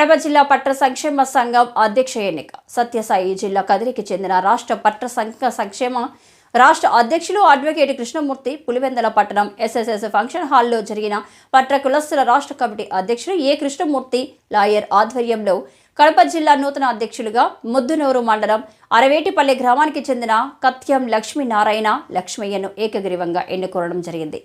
కడప జిల్లా పట్ట సంక్షేమ సంఘం అధ్యక్ష ఎన్నిక. సత్యసాయి జిల్లా కదిరికి చెందిన రాష్ట్ర పట్ట సంఘ సంక్షేమ రాష్ట్ర అధ్యక్షులు అడ్వకేట్ కృష్ణమూర్తి పులివెందల పట్టణం ఎస్ఎస్ఎస్ ఫంక్షన్ హాల్లో జరిగిన పట్ట కులస్తుల రాష్ట్ర కమిటీ అధ్యక్షులు ఏ కృష్ణమూర్తి లాయర్ ఆధ్వర్యంలో కడప జిల్లా నూతన అధ్యక్షులుగా ముద్దునూరు మండలం అరవేటిపల్లి గ్రామానికి చెందిన కత్యం లక్ష్మీనారాయణ లక్ష్మయ్యను ఏకగ్రీవంగా ఎన్నుకోవడం జరిగింది.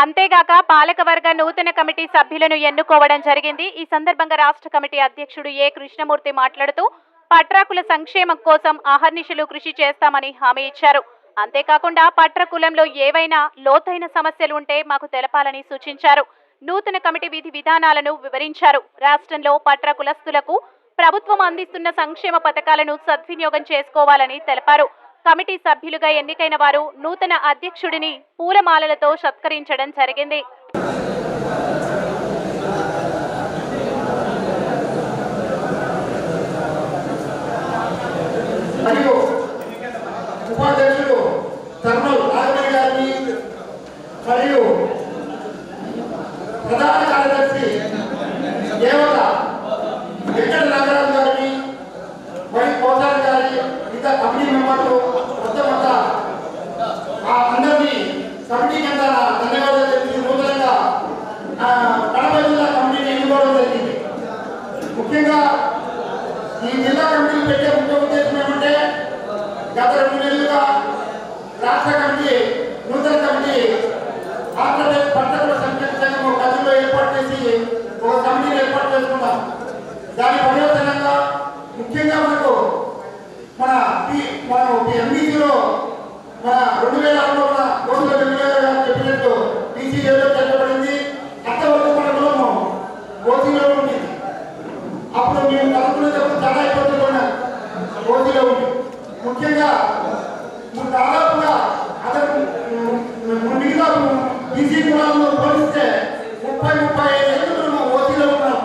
అంతేగాక పాలకవర్గ నూతన కమిటీ సభ్యులను ఎన్నుకోవడం జరిగింది. ఈ సందర్భంగా రాష్ట్ర కమిటీ అధ్యక్షుడు ఏ కృష్ణమూర్తి మాట్లాడుతూ పట్రాకుల సంక్షేమం కోసం అహర్నిశలు కృషి చేస్తామని హామీ ఇచ్చారు. అంతేకాకుండా పట్ర కులంలో ఏవైనా లోతైన సమస్యలు ఉంటే మాకు తెలపాలని సూచించారు. నూతన కమిటీ విధి విధానాలను వివరించారు. రాష్ట్రంలో పట్ర కులస్తులకు ప్రభుత్వం అందిస్తున్న సంక్షేమ పథకాలను సద్వినియోగం చేసుకోవాలని తెలిపారు. కమిటీ సభ్యులుగా ఎన్నికైన వారు నూతన అధ్యక్షుడిని పూలమాలలతో సత్కరించడం జరిగింది. మరియు ఉపాధ్యక్షులు థర్మల్ నాగమణి గారిని మరియు ప్రధాన కార్యదర్శి దేవత వెంకట నాగరాజు గారిని మరియు కోసారి గారి మిగతా కమిటీ మెంబర్లు మొత్తం అంతా ఆ అందరినీ కమిటీ కింద ధన్యవాదాలు తెలిపి నూతనంగా ఆ, కడప జిల్లా కమిటీని ఎన్నుకోవడం జరిగింది ముఖ్యంగా ఈ జిల్లా కమిటీలు పెట్టే ముఖ్య ఉద్దేశం ఏమంటే గత రెండు నెలలుగా రాష్ట్ర కమిటీ నూతన కమిటీ ఆంధ్రప్రదేశ్ పట్టణ సంక్షేమ సంఘం గదిలో ఏర్పాటు చేసి ఒక కమిటీని ఏర్పాటు చేసుకున్నాం. దాని పర్యవసనంగా ముఖ్యంగా మనకు మన పి- మన ఎంబీసీలో మన రెండు వేల ఆరులో మన కోట్ల వెంకయ్య గారు చెప్పినట్టు బీసీ ఏదో చేర్చబడింది అంతవరకు మన కులము ఓసీలో ఉంది అప్పుడు మేము కలుపుకునేటప్పుడు చాలా ఇబ్బందులు ఉన్నాం రోజులో ఉంది ముఖ్యంగా ము- దాదాపుగా అతను ము- ము- మిగతా బీసీ కులాలను పోలిస్తే ముప్పై ముప్పై ఐదు ఏళ్ళు మనం ఓసీలో ఉన్నాం.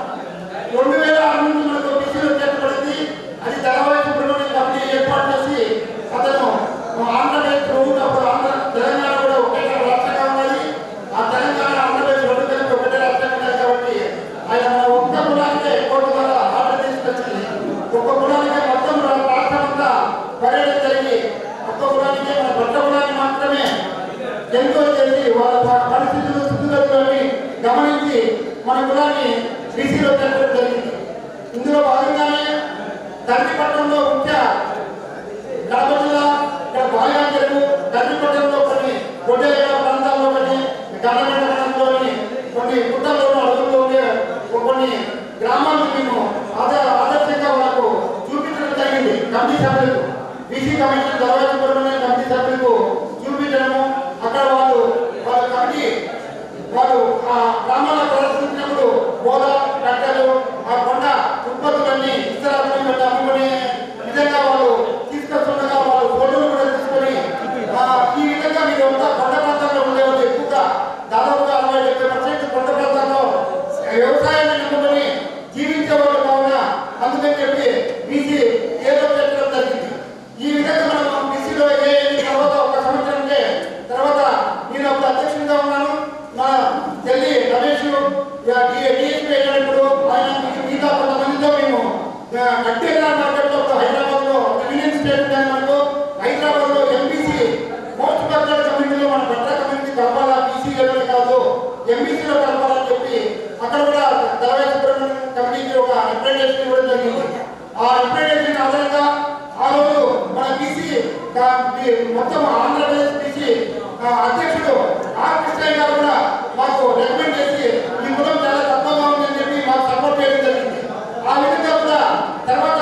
రెండు వేల ఆరు నుంచి మనకు బీసీలో చేర్చబడింది అది ధారావాహిక ప్రభుత్వం కమిటీ ఏర్పాటు చేసి అతను ఆంధ్రప్రదేశ్ ప్రభుత్వం ఆంధ్ర తెలంగాణ కూడా ఒకే రాష్ట్రంగా ఉన్నది. ఆ తెలంగాణ ఆంధ్రప్రదేశ్ రెండు కలిపి ఒకటే రాష్ట్రంగా ఉన్నది కాబట్టి ఆయన మన ఒక్క కులానికే కోర్టు ద్వారా ఆర్డర్ తీసుకొచ్చింది. ఒక్క కులానికే మొత్తం రాష్ట్రం అంతా పర్యటన జరిగి ఒక్క కులానికే మన పట్ట కులాన్ని మాత్రమే ఎంతో చేసి వాళ్ళ ప- పరిస్థితులు స్థితిగతులని గమనించి మన కులాన్ని బీసీలో చేర్చడం జరిగింది. ఇందులో భాగంగానే తండ్రిపట్నంలో ముఖ్య కడప జిల్లా ఇక్కడ బాగా చెరువు తండ్రిపట్నంలో కొన్ని కొట్టేల ప్రాంతాల్లో కొన్ని గవర్నమెంట్ కొన్ని గుట్టల్లోనూ అడుగుల్లో ఉండే కొన్ని గ్రామాలను మేము ఆదర్శంగా వాళ్ళకు చూపించడం జరిగింది. కమిటీ సభ్యులకు బీసీ కమిషన్ ద్వారా కమిటీ సభ్యులకు చూపించడము అక్కడ వాళ్ళు వాళ్ళ కమిటీ వాళ్ళు ఆ గ్రామాల్లో ప్రదర్శించినప్పుడు బోధ కట్టెలు ఆ కొండ ఉత్పత్తులన్నీ ఇతరాలను పెట్టి అమ్ముకునే విధంగా వాళ్ళు తీసుకొస్తుండగా వాళ్ళు ఫోటోలు కూడా తీసుకొని ఆ, ఈ విధంగా మీరు అంతా కొండ ప్రాంతాల్లో ఉండేవాళ్ళు ఎక్కువగా దాదాపుగా అరవై డెబ్బై పర్సెంట్ కొండ ప్రాంతాల్లో వ్యవసాయాన్ని నమ్ముకొని జీవించే వాళ్ళు కావున అందుకని చెప్పి బీసీ ఏదో పెట్టడం జరిగింది ఈ విధంగా మనం బీసీలో ఏ తర్వాత ఒక సంవత్సరం ఉంటే తర్వాత నేను అప్పుడు అధ్యక్షుడిగా ఉన్నాను మా ఢిల్లీ రమేష్ డిఎస్పీ వెళ్ళినప్పుడు ఆయన మిగతా కొంతమందితో మేము కట్టేరా మార్కెట్లో హైదరాబాద్లో యూనియన్ స్టేట్ ఉంది మనకు హైదరాబాద్లో ఎంబీసీ మోస్ట్ కమ్యూనిటీలో మన బట్టల కమ్యూనిటీ కలపాలా బీసీ లెవెల్ కాదు ఎంబీసీలో కలపాలని చెప్పి అక్కడ కూడా తెలవై సుబ్రహ్మణ్యం కమిటీకి ఒక రిప్రజెంటేషన్ ఇవ్వడం జరిగింది. ఆ రిప్రజెంటేషన్ ఆధారంగా ఆ రోజు మన బీసీ మొత్తం ఆంధ్రప్రదేశ్ బీసీ అధ్యక్షుడు ఆర్ కృష్ణయ్య గారు కూడా మాకు రికమెండ్ చేసి ఈ కులం చాలా తక్కువగా ఉందని చెప్పి మాకు సపోర్ట్ చేయడం జరిగింది ఆ విధంగా కూడా తర్వాత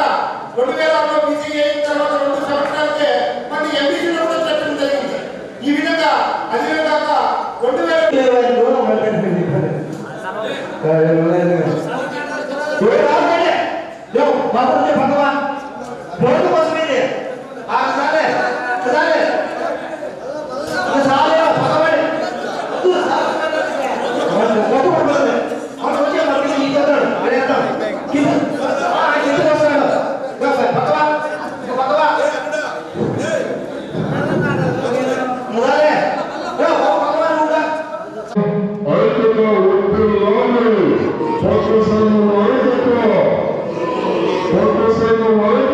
రెండు వేల ఆరులో బీసీ అయిన తర్వాత రెండు సంవత్సరాలకే మళ్ళీ ఎంబీసీలో కూడా చట్టం జరిగింది ఈ విధంగా అదే కాక రెండు వేల ఐక్యత ఒత్తిడిలోని పౌర సంఘం ఐక్యత పౌర